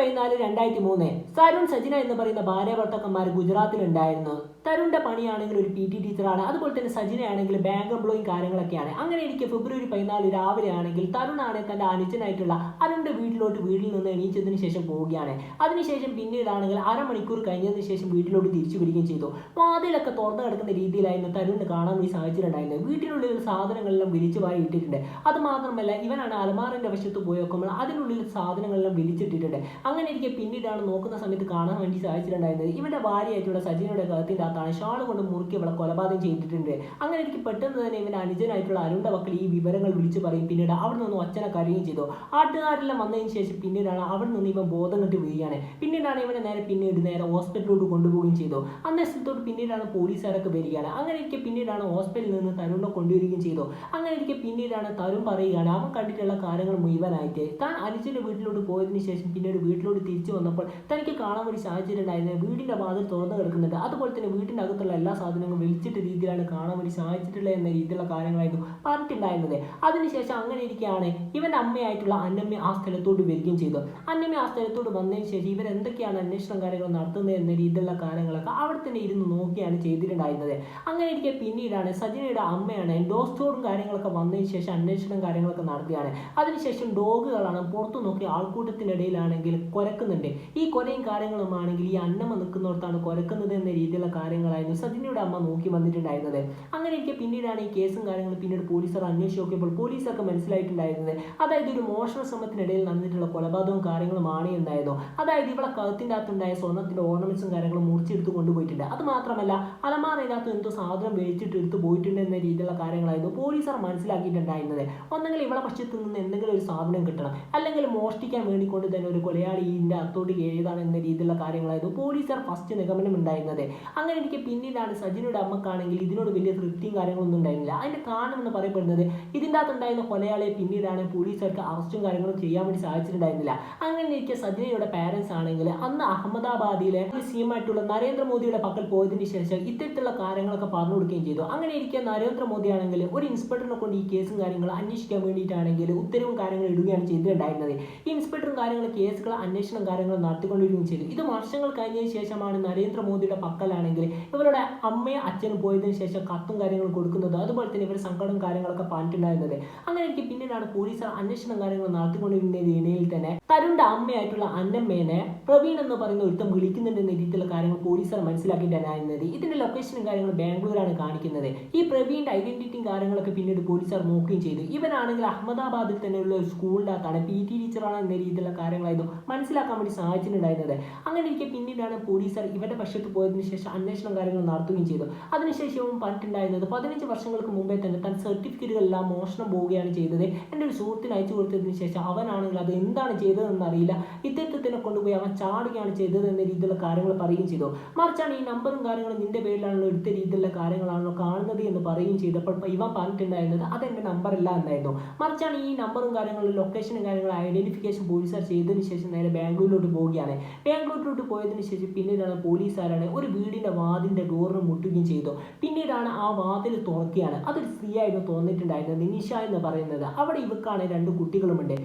പതിനാല് രണ്ടായിരത്തി മൂന്ന് തരുൺ സജിന എന്ന് പറയുന്ന ഭാര്യ ഗുജറാത്തിൽ ഉണ്ടായിരുന്നു തരുണിന്റെ പണിയാണെങ്കിൽ ഒരു പി ടി ടീച്ചറാണ്. അതുപോലെ തന്നെ സജിനയാണെങ്കിൽ ബാങ്ക് എംപ്ലോയും കാര്യങ്ങളൊക്കെയാണ്. അങ്ങനെ എനിക്ക് ഫെബ്രുവരി പതിനാല് രാവിലെ ആണെങ്കിൽ തരുൺ ആണ് തന്റെ അനുജനായിട്ടുള്ള അരുണിന്റെ വീട്ടിലോട്ട് വീട്ടിൽ നിന്ന് എണീച്ചതിന് ശേഷം പോവുകയാണ്. അതിനുശേഷം പിന്നീടാണെങ്കിൽ അരമണിക്കൂർ കഴിഞ്ഞതിന് ശേഷം വീട്ടിലോട്ട് തിരിച്ചു വരികയും ചെയ്തു. വാതിലൊക്കെ തുറന്നു കിടക്കുന്ന രീതിയിലായിരുന്നു തരുണിന് കാണാൻ ഈ സാഹചര്യം ഉണ്ടായിരുന്നത്. വീട്ടിനുള്ളിൽ സാധനങ്ങളെല്ലാം വിരിച്ചു വാരി ഇട്ടിട്ടുണ്ട്. അത് മാത്രമല്ല ഇവനാണ് അലമാറിന്റെ വശത്ത് പോയി നോക്കുമ്പോൾ അതിനുള്ളിൽ സാധനങ്ങളെല്ലാം വിരിച്ചിട്ടിട്ടുണ്ട്. അങ്ങനെ ഇരിക്കെ പിന്നീടാണ് നോക്കുന്ന സമയത്ത് കാണാൻ വേണ്ടി സാധിച്ചിട്ടുണ്ടായിരുന്നത് ഇവന്റെ ഭാര്യയായിട്ടുള്ള സജിനയുടെ കഴുത്തിന്റെ അകത്താണ് ഷാൾ കൊണ്ട് മുറുക്കി അവളെ കൊലപാതകം ചെയ്തിട്ടുണ്ട്. അങ്ങനെ എനിക്ക് പെട്ടെന്ന് തന്നെ ഇവന്റെ അനുജനായിട്ടുള്ള അരുണിന്റെ മക്കൾ ഈ വിവരങ്ങൾ വിളിച്ചു പറയും. പിന്നീട് അവിടെ നിന്ന് ഒച്ചനെ കരയുകയും ചെയ്തു. ആട്ടുകാരെല്ലാം വന്നതിന് ശേഷം പിന്നീടാണ് അവിടെ നിന്ന് ഇവൻ ബോധം കെട്ട് വീഴുകയാണ്. പിന്നീടാണ് ഇവനെ നേരെ പിന്നീട് നേരെ ഹോസ്പിറ്റലിലോട്ട് കൊണ്ടുപോവുകയും ചെയ്തു. അന്നേ സ്ഥലത്തോട്ട് പിന്നീടാണ് പോലീസുകാരൊക്കെ വരികയാണ്. അങ്ങനെ ഇരിക്കെ പിന്നീടാണ് ഹോസ്പിറ്റലിൽ നിന്ന് തരുണിനെ കൊണ്ടുവരികയും ചെയ്തു. അങ്ങനെ ഇരിക്കെ പിന്നീടാണ് തരുൺ പറയുകയാണ് അവൻ കണ്ടിട്ടുള്ള കാര്യങ്ങൾ മുഴുവനായിട്ട്. താൻ അനുജന്റെ വീട്ടിലോട്ട് പോയതിന് ശേഷം പിന്നീട് വീട്ടിലോട്ട് തിരിച്ചു വന്നപ്പോൾ തനിക്ക് കാണാൻ ഒരു സാഹചര്യം ഉണ്ടായിരുന്നത് വീടിന്റെ വാതിൽ തുറന്നു കിടക്കുന്നുണ്ട്. അതുപോലെ തന്നെ വീടിന്റെ അകത്തുള്ള എല്ലാ സാധനങ്ങളും വിളിച്ചിട്ട് രീതിയിലാണ് കാണാൻ ഒരു സാധിച്ചിട്ടുള്ളത് എന്ന രീതിയിലുള്ള കാര്യങ്ങളായിരുന്നു പറഞ്ഞിട്ടുണ്ടായിരുന്നത്. അതിനുശേഷം അങ്ങനെ ഇരിക്കുകയാണ് ഇവന്റെ അമ്മയായിട്ടുള്ള അന്നമ്മ ആ സ്ഥലത്തോട്ട് വരികയും ചെയ്തു. അന്നമ്മ ആ സ്ഥലത്തോട്ട് വന്നതിന് ശേഷം ഇവരെന്തൊക്കെയാണ് അന്വേഷണം കാര്യങ്ങൾ നടത്തുന്നത് എന്ന രീതിയിലുള്ള കാര്യങ്ങളൊക്കെ അവിടെ തന്നെ ഇരുന്ന് നോക്കിയാണ് ചെയ്തിട്ടുണ്ടായിരുന്നത്. അങ്ങനെ ഇരിക്കെ പിന്നീടാണ് സജിനയുടെ അമ്മയാണ് ഡോസ്റ്റോറും കാര്യങ്ങളൊക്കെ വന്നതിന് ശേഷം അന്വേഷണം കാര്യങ്ങളൊക്കെ നടത്തിയാണ്. അതിനുശേഷം ഡോഗുകളാണ് പുറത്തു നോക്കി ആൾക്കൂട്ടത്തിനിടയിലാണെങ്കിൽ കുരക്കുന്നുണ്ട്. ഈ കൊലയും കാര്യങ്ങളുമാണെങ്കിൽ ഈ അന്നമ്മ നിൽക്കുന്നിടത്താണ് കുരക്കുന്നത് എന്ന രീതിയിലുള്ള കാര്യങ്ങളായിരുന്നു സജിനയുടെ അമ്മ നോക്കി വന്നിട്ടുണ്ടായിരുന്നത്. അങ്ങനെ ഇരിക്കെ പിന്നീടാണ് ഈ കേസും കാര്യങ്ങളും പിന്നീട് പോലീസുകാർ അന്വേഷിച്ച് നോക്കിയപ്പോൾ പോലീസൊക്കെ മനസ്സിലായിട്ടുണ്ടായിരുന്നത്. അതായത് ഒരു മോഷണ ശ്രമത്തിനിടയിൽ നടന്നിട്ടുള്ള കൊലപാതകവും കാര്യങ്ങളുമാണ് ഉണ്ടായതോ? അതായത് ഇവിടെ കഴുത്തിന്റെ അകത്തുണ്ടായ സ്വർണത്തിന്റെ ഓർണമെന്റ്സും കാര്യങ്ങളും മുറിച്ചെടുത്ത് കൊണ്ടുപോയിട്ടുണ്ട്. അത് മാത്രമല്ല അലമാറയിനകത്ത് എന്തോ സാധനം വേടിച്ചിട്ട് എടുത്ത് പോയിട്ടുണ്ട് എന്ന രീതിയിലുള്ള കാര്യങ്ങളായിരുന്നു പോലീസർ മനസ്സിലാക്കിയിട്ടുണ്ടായിരുന്നത്. ഒന്നെങ്കിൽ ഇവിടെ പക്ഷത്ത് നിന്ന് എന്തെങ്കിലും ഒരു സാധനം കിട്ടണം. അല്ലെങ്കിൽ മോഷ്ടിക്കാൻ വേണ്ടിക്കൊണ്ട് തന്നെ ഒരു കൊലയാളി ഇതിന്റെ അകത്തോട്ട് കയറിയതാണ് എന്ന രീതിയിലുള്ള കാര്യങ്ങളായിരുന്നു പോലീസർ ഫസ്റ്റ് നിഗമനം ഉണ്ടായിരുന്നത്. അങ്ങനെ എനിക്ക് പിന്നീടാണ് സജിനയുടെ അമ്മക്കാണെങ്കിൽ ഇതിനോട് വലിയ തൃപ്തിയും കാര്യങ്ങളൊന്നും ഉണ്ടായിരുന്നില്ല. അതിന്റെ കാരണം എന്ന് പറയപ്പെടുന്നത് ഇതിന്റെ അകത്തുണ്ടായിരുന്ന കൊലയാളിയെ പിന്നീടാണ് പോലീസുകാർക്ക് അറസ്റ്റും കാര്യങ്ങളും ചെയ്യാൻ വേണ്ടി സാധിച്ചിട്ടുണ്ടായിരുന്നില്ല. അങ്ങനെ ഇരിക്കെ സജിനയുടെ പാരൻസ് ആണെങ്കിൽ അന്ന് അഹമ്മദാബാദിലെ സിഎമായിട്ടുള്ള നരേന്ദ്രമോദിയുടെ പക്കൽ പോയതിനു ശേഷം ഇത്തരത്തിലുള്ള കാര്യങ്ങളൊക്കെ പറഞ്ഞു കൊടുക്കുകയും ചെയ്തു. അങ്ങനെ ഇരിക്കെ നരേന്ദ്രമോദി ആണെങ്കിൽ ഒരു ഇൻസ്പെക്ടറിനെ കൊണ്ട് ഈ കേസും കാര്യങ്ങളും അന്വേഷിക്കാൻ വേണ്ടിയിട്ടാണെങ്കിൽ ഉത്തരവും കാര്യങ്ങളും ഇടുകയാണ് ചെയ്തിട്ടുണ്ടായിരുന്നത്. ഈ ഇൻസ്പെക്ടറും കാര്യങ്ങൾ കേസുകൾ അന്വേഷണം കാര്യങ്ങൾ നടത്തിക്കൊണ്ടിരിക്കുകയും ചെയ്തു. ഇത് വർഷങ്ങൾ കഴിഞ്ഞതിന് ശേഷമാണ് നരേന്ദ്രമോദിയുടെ പക്കലാണെങ്കിൽ ഇവരുടെ അമ്മയും അച്ഛനും പോയതിനു ശേഷം കത്തും കാര്യങ്ങളും കൊടുക്കുന്നത് അതുപോലെ തന്നെ ഇവർ സങ്കടം കാര്യങ്ങളൊക്കെ പറഞ്ഞിട്ടുണ്ടായിരുന്നത്. അങ്ങനെ എനിക്ക് പിന്നീടാണ് പോലീസ് അന്വേഷണം കാര്യങ്ങൾ നടത്തിക്കൊണ്ടിരുന്നതിനിടയിൽ തന്നെ തരുണിന്റെ അമ്മയായിട്ടുള്ള അന്നമ്മേനെ പ്രവീൺ എന്ന് പറയുന്ന ഒരുത്തം വിളിക്കുന്നുണ്ടെന്ന രീതിയിലുള്ള കാര്യങ്ങൾ പോലീസുകാർ മനസ്സിലാക്കിയിട്ടുണ്ടായിരുന്നത് ഇതിന്റെ ലൊക്കേഷനും കാര്യങ്ങളും ബാംഗ്ലൂരാണ് കാണിക്കുന്നത്. ഈ പ്രവീണിന്റെ ഐഡന്റിറ്റിയും കാര്യങ്ങളൊക്കെ പിന്നീട് പോലീസുകാർ നോക്കുകയും ചെയ്തു. ഇവനാണെങ്കിൽ അഹമ്മദാബാദിൽ തന്നെയുള്ള ഒരു സ്കൂളിന്റെ അകത്താണ് പി ടി ടീച്ചറാണ് എന്ന രീതിയിലുള്ള കാര്യങ്ങളായിരുന്നു മനസ്സിലാക്കാൻ വേണ്ടി സാധിച്ചിട്ടുണ്ടായിരുന്നത്. അങ്ങനെ ഇരിക്കെ പിന്നീടാണ് പോലീസുകാർ ഇവരുടെ പക്ഷത്ത് പോയതിനു ശേഷം അന്വേഷണം കാര്യങ്ങൾ നടത്തുകയും ചെയ്തു. അതിനുശേഷവും പറഞ്ഞിട്ടുണ്ടായിരുന്നത് പതിനഞ്ച് വർഷങ്ങൾക്ക് മുമ്പേ തന്നെ തൻ സർട്ടിഫിക്കറ്റുകളെല്ലാം മോഷണം പോവുകയാണ് ചെയ്തത്. എന്റെ ഒരു സുഹൃത്തിന് അയച്ചു കൊടുത്തതിന് ശേഷം അവനാണെങ്കിൽ അത് എന്താണ് ചെയ്തതെന്ന് അറിയില്ല. ഇത്തരത്തിനെ കൊണ്ടുപോയി അവൻ ചാടുകയാണ് ചെയ്തത് എന്ന രീതിയിലുള്ള കാര്യങ്ങൾ പറയുകയും ചെയ്തു. മറിച്ചാണ് ഈ നമ്പറും കാര്യങ്ങളും നിന്റെ പേരിലാണല്ലോ എടുത്ത രീതിയിലുള്ള കാര്യങ്ങളാണല്ലോ കാണുന്നത് എന്ന് പറയുകയും ചെയ്തപ്പോൾ ഇവൻ പറഞ്ഞിട്ടുണ്ടായിരുന്നത് അതെന്റെ നമ്പർ അല്ല എന്നായിരുന്നു. മറിച്ചാണ് ഈ നമ്പറും കാര്യങ്ങളും ലൊക്കേഷനും കാര്യങ്ങളും ഐഡന്റിഫിക്കേഷൻ പോലീസുകാർ ചെയ്തതിന് ശേഷം നേരെ ബാംഗ്ലൂരിലോട്ട് പോവുകയാണ്. ബാംഗ്ലൂരിലോട്ട് പോയതിന് ശേഷം പിന്നീടാണ് പോലീസുകാരാണ് ഒരു വീടിന്റെ വാതിന്റെ ഡോറിന് മുട്ടുകയും ചെയ്തു. പിന്നീടാണ് ആ വാതിൽ തുറക്കുകയാണ്. അതൊരു സ്ത്രീ ആയിരുന്നു തോന്നിയിട്ടുണ്ടായിരുന്നത്. നിനിഷ എന്ന് പറയുന്നത്. അവിടെ ഇവക്കാണ് രണ്ട് കുട്ടികളുമുണ്ട്.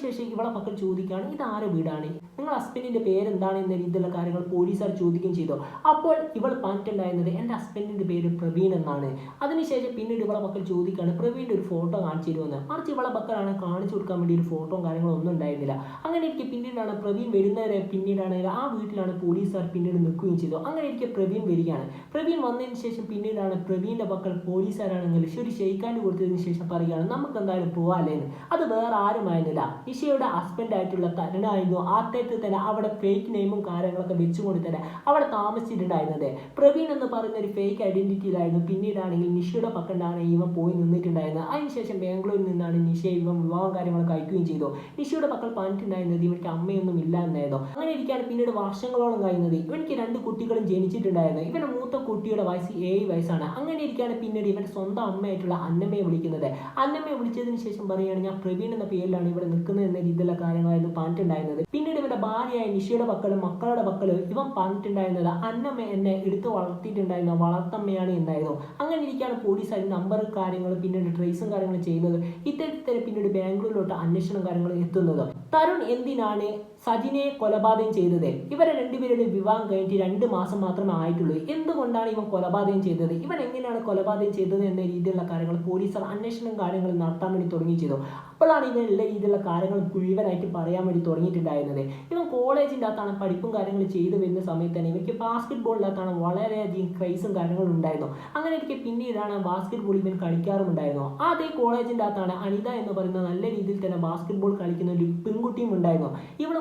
അതിനുശേഷം ഇവളെ പക്കൽ ചോദിക്കുകയാണ് ഇത് ആരെ വീടാണ്? നിങ്ങൾ ഹസ്ബൻഡിന്റെ പേരെന്താണ്? എന്ന രീതിയിലുള്ള കാര്യങ്ങൾ പോലീസുകാർ ചോദിക്കുകയും ചെയ്തു. അപ്പോൾ ഇവൾ പറഞ്ഞിട്ടുണ്ടായിരുന്നത് എന്റെ ഹസ്ബൻഡിന്റെ പേര് പ്രവീൺ എന്നാണ്. അതിനുശേഷം പിന്നീട് ഇവളെ പക്കൽ ചോദിക്കുകയാണ് പ്രവീണിന്റെ ഒരു ഫോട്ടോ കാണിച്ചു തരുമെന്ന് മറിച്ച് ഇവളെ പക്കലാണ് കാണിച്ചു കൊടുക്കാൻ വേണ്ടി ഒരു ഫോട്ടോ കാര്യങ്ങളൊന്നും ഉണ്ടായിരുന്നില്ല. അങ്ങനെ എനിക്ക് പിന്നീടാണ് പ്രവീൺ വരുന്നവരെ പിന്നീടാണ് ആ വീട്ടിലാണ് പോലീസുകാർ പിന്നീട് നിൽക്കുകയും ചെയ്തു. അങ്ങനെ എനിക്ക് പ്രവീൺ വരികയാണ്. പ്രവീൺ വന്നതിന് ശേഷം പിന്നീടാണ് പ്രവീണിന്റെ പക്കൽ പോലീസുകാരാണെങ്കിൽ ശരി ഷെയ്ക്കാൻഡ് കൊടുത്തതിന് ശേഷം പറയുകയാണ് നമുക്ക് എന്തായാലും പോവാല്ലേന്ന് അത് വേറെ ആരുമായിരുന്നില്ല. നിഷയുടെ ഹസ്ബൻഡ് ആയിട്ടുള്ള തരുണായിരുന്നു ആദ്യത്തെ തന്നെ അവിടെ ഫേക്ക് നെയിമും കാര്യങ്ങളൊക്കെ വെച്ചുകൊണ്ട് തന്നെ അവിടെ താമസിച്ചിട്ടുണ്ടായിരുന്നത്. പ്രവീൺ എന്ന് പറയുന്ന ഒരു ഫേക്ക് ഐഡന്റിറ്റിയിലായിരുന്നു പിന്നീടാണെങ്കിൽ നിഷയുടെ പക്കണ്ടാണ് ഇവ പോയി നിന്നിട്ടുണ്ടായിരുന്നത്. അതിനുശേഷം ബാംഗ്ലൂരിൽ നിന്നാണ് നിഷ ഇവൻ വിവാഹം കാര്യങ്ങളൊക്കെ അയക്കുകയും ചെയ്തു. നിഷയുടെ പക്കൽ പറഞ്ഞിട്ടുണ്ടായിരുന്നത് ഇവർക്ക് അമ്മയൊന്നും ഇല്ല എന്നായിരുന്നു അങ്ങനെ ഇരിക്കാണ് പിന്നീട് വർഷങ്ങളോളം കഴിയുന്നത്. ഇവനിക്ക് രണ്ട് കുട്ടികളും ജനിച്ചിട്ടുണ്ടായിരുന്നു. ഇവന്റെ മൂത്ത കുട്ടിയുടെ വയസ്സ് ഏഴ് വയസ്സാണ്. അങ്ങനെ ഇരിക്കാണ് പിന്നീട് ഇവന്റെ സ്വന്തം അമ്മയായിട്ടുള്ള അന്നമ്മയെ വിളിക്കുന്നത്. അന്നമ്മയെ വിളിച്ചതിന് ശേഷം പറയുകയാണ് ഞാൻ പ്രവീൺ എന്ന പേരിലാണ് ഇവിടെ നിൽക്കുന്നത്. എന്ന രീതിയിലുള്ള കാര്യങ്ങളായിരുന്നു പറഞ്ഞിട്ടുണ്ടായിരുന്നത്. പിന്നീട് ഇവരുടെ ഭാര്യയായ നിഷയുടെ മക്കളും മക്കളുടെ മക്കളും ഇവൻ പറഞ്ഞിട്ടുണ്ടായിരുന്നത് അന്നമ്മ എന്നെ എടുത്ത് വളർത്തിയിട്ടുണ്ടായിരുന്ന വളർത്തമ്മയാണ് എന്നായിരുന്നു. അങ്ങനെ ഇരിക്കുകയാണ് പോലീസ് അതിന് നമ്പർ കാര്യങ്ങൾ പിന്നീട് ട്രേസും കാര്യങ്ങളും ചെയ്യുന്നത്. ഇത്തരത്തിൽ പിന്നീട് ബാംഗ്ലൂരിലോട്ട് അന്വേഷണം കാര്യങ്ങൾ എത്തുന്നത്. തരുൺ എന്തിനാണ് സജിനെ കൊലപാതകം ചെയ്തത്. ഇവരെ രണ്ടുപേരുടെ വിവാഹം കഴിഞ്ഞിട്ട് രണ്ട് മാസം മാത്രമേ ആയിട്ടുള്ളൂ. എന്തുകൊണ്ടാണ് ഇവൻ കൊലപാതകം ചെയ്തത്? ഇവൻ എങ്ങനെയാണ് കൊലപാതകം ചെയ്തത് എന്ന രീതിയിലുള്ള കാര്യങ്ങൾ പോലീസ് അന്വേഷണം കാര്യങ്ങൾ നടത്താൻ വേണ്ടി തുടങ്ങി ചെയ്തു. അപ്പോഴാണ് ഇവൻ എല്ലാ രീതിയിലുള്ള കാര്യങ്ങൾ മുഴുവനായിട്ട് പറയാൻ വേണ്ടി തുടങ്ങിയിട്ടുണ്ടായിരുന്നത്. ഇവൻ കോളേജിന്റെ അകത്താണ് പഠിപ്പും കാര്യങ്ങൾ ചെയ്തു വരുന്ന സമയത്ത് തന്നെ ഇവർക്ക് ബാസ്കറ്റ് ബോളിനകത്താണ് വളരെയധികം ക്രൈസും കാര്യങ്ങളും ഉണ്ടായിരുന്നു. അങ്ങനെ എനിക്ക് പിന്നീടാണ് ബാസ്കറ്റ് ബോൾ ഇവൻ കളിക്കാറുമുണ്ടായിരുന്നു. അതേ കോളേജിന്റെ അകത്താണ് അനിത എന്ന് പറയുന്ന നല്ല രീതിയിൽ തന്നെ ബാസ്കറ്റ് ബോൾ കളിക്കുന്ന ഒരു പെൺകുട്ടിയും ഉണ്ടായിരുന്നു.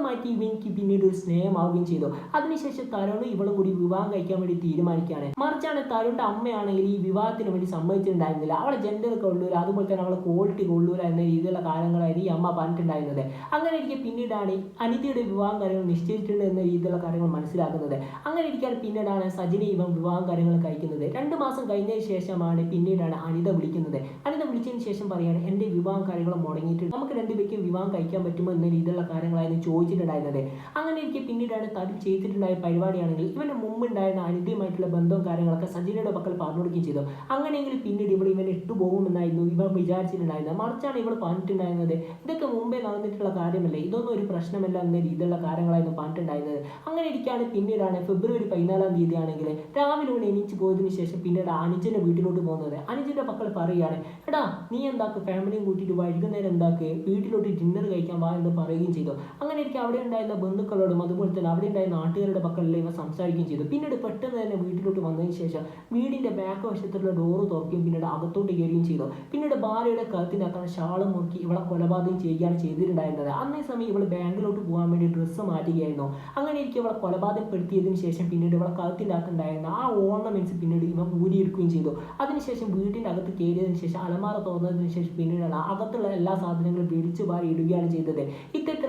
ഇവളുമായിട്ട് ഇവനിക്ക് പിന്നീട് ഒരു സ്നേഹമാവുകയും ചെയ്തു. അതിനുശേഷം തരുൺ ഇവളും കൂടി വിവാഹം കഴിക്കാൻ വേണ്ടി തീരുമാനിക്കുകയാണ്. മറിച്ചാണ് തരുണിന്റെ അമ്മയാണെങ്കിൽ ഈ വിവാഹത്തിന് വേണ്ടി സമ്മതിച്ചിട്ടുണ്ടായിരുന്നില്ല. അവളെ ജെൻഡർ കൊള്ളൂല. അതുപോലെ തന്നെ അവളെ ക്വാളിറ്റി കൊള്ളൂല എന്ന രീതിയിലുള്ള കാര്യങ്ങളായിരുന്നു ഈ അമ്മ പറഞ്ഞിട്ടുണ്ടായിരുന്നത്. അങ്ങനെ ഇരിക്കെ പിന്നീടാണ് അനിതയുടെ വിവാഹം കാര്യങ്ങൾ നിശ്ചയിച്ചിട്ടുണ്ട് എന്ന രീതിയിലുള്ള കാര്യങ്ങൾ മനസ്സിലാക്കുന്നത്. അങ്ങനെ ഇരിക്കാൻ പിന്നീടാണ് സജിനി ഇവൻ വിവാഹം കാര്യങ്ങൾ കഴിക്കുന്നത്. രണ്ട് മാസം കഴിഞ്ഞതിന് ശേഷമാണ് പിന്നീടാണ് അനിത വിളിക്കുന്നത്. അനിത വിളിച്ചതിന് ശേഷം പറയാണ് എന്റെ വിവാഹം കാര്യങ്ങൾ മുടങ്ങിയിട്ടുണ്ട്. നമുക്ക് രണ്ടുപേർക്കും വിവാഹം കഴിക്കാൻ പറ്റുമോ? എന്ന രീതിയിലുള്ള കാര്യങ്ങളായിരുന്നു ചോദിച്ചിട്ടുണ്ടായിരുന്നത് അങ്ങനെ ഇരിക്കെ പിന്നീടാണ് തടി ചെയ്തിട്ടുണ്ടായ പരിപാടിയാണെങ്കിൽ ഇവന് മുമ്പുണ്ടായിരുന്ന അനിതയുമായിട്ടുള്ള ബന്ധവും കാര്യങ്ങളൊക്കെ സജിനയുടെ പക്കൽ പറഞ്ഞു കൊടുക്കുകയും ചെയ്തു. അങ്ങനെയെങ്കിൽ പിന്നീട് ഇവിടെ ഇവൻ ഇട്ടു പോകുമെന്നായിരുന്നു ഇവ വിചാരിച്ചിട്ടുണ്ടായിരുന്നത്. മറിച്ചാണ് ഇവൾ പറഞ്ഞിട്ടുണ്ടായിരുന്നത്. ഇതൊക്കെ മുമ്പേ നടന്നിട്ടുള്ള കാര്യമല്ലേ? ഇതൊന്നും ഒരു പ്രശ്നമല്ല എന്ന രീതിയിലുള്ള കാര്യങ്ങളായിരുന്നു പറഞ്ഞിട്ടുണ്ടായിരുന്നത്. അങ്ങനെ ഇരിക്കുകയാണ് പിന്നീടാണ് ഫെബ്രുവരി പതിനാലാം തീയതി ആണെങ്കിൽ രാവിലെ ഇവിടെ എണീച്ച് പോയതിന് ശേഷം പിന്നീട് അനുജന്റെ വീട്ടിലോട്ട് പോകുന്നത്. അനുജന്റെ മക്കൾ പറയുകയാണ് എടാ നീ എന്താക്ക്? ഫാമിലിയും കൂട്ടിയിട്ട് വൈകുന്നേരം എന്താക്ക്? വീട്ടിലോട്ട് ഡിന്നർ കഴിക്കാൻ വാ എന്ന് പറയുകയും ചെയ്തു. അങ്ങനെ എനിക്ക് അവിടെ ഉണ്ടായിരുന്ന ബന്ധുക്കളോടും അതുപോലെ തന്നെ അവിടെ ഉണ്ടായിരുന്ന നാട്ടുകാരുടെ പക്കലുള്ള ഇവ സംസാരിക്കുകയും ചെയ്തു. പിന്നീട് പെട്ടെന്ന് തന്നെ വീട്ടിലോട്ട് വന്നതിന് ശേഷം വീടിന്റെ ബാക്ക് വശത്തുള്ള ഡോറ് തുറക്കുകയും പിന്നീട് അകത്തോട്ട് കയറുകയും ചെയ്തു. പിന്നീട് ഭാര്യയുടെ കഴുത്തിനകത്താണ് ഷാളും മുറുക്കി ഇവളെ കൊലപാതകം ചെയ്യുകയാണ് ചെയ്തിട്ടുണ്ടായിരുന്നത്. അന്നേ സമയം ഇവൾ ബാങ്കിലോട്ട് പോകാൻ വേണ്ടി ഡ്രസ്സ് മാറ്റുകയായിരുന്നു. അങ്ങനെ ഇരിക്കും ഇവളെ കൊലപാതകപ്പെടുത്തിയതിനു ശേഷം പിന്നീട് ഇവളെ കഴുത്തിന്റെ അകത്തുണ്ടായിരുന്ന ആ ഓർണമെന്റ്സ് പിന്നീട് ഇവ ഊരിയെടുക്കുകയും ചെയ്തു. അതിനുശേഷം വീട്ടിന്റെ അകത്ത് കയറിയതിനു ശേഷം അലമാര തുറന്നതിന് ശേഷം പിന്നീടാണ് അകത്തുള്ള എല്ലാ സാധനങ്ങളും പിടിച്ചു വാരി ഇടുകയാണ് ചെയ്തത്.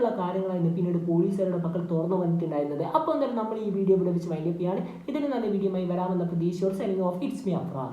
ഇത്തരത്തിലുള്ള കാര്യങ്ങളായിരുന്നു പിന്നീട് പോലീസുകാരുടെ പക്കൽ തുറന്നു വന്നിട്ടുണ്ടായിരുന്നത്. അപ്പോൾ എന്തായാലും നമ്മൾ ഈ വീഡിയോ ഇവിടെ വെച്ച് വൈൻഡപ്പ് ചെയ്യാണ്. ഇതിന് നല്ല വീഡിയോ ആയി വരാമെന്ന പ്രതീക്ഷയോട് signing off it's me Afrar